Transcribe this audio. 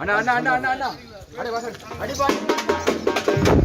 அண்ணா அண்ணா அண்ணா அண்ணா அண்ணா. அடி வாசல். அடி பாடி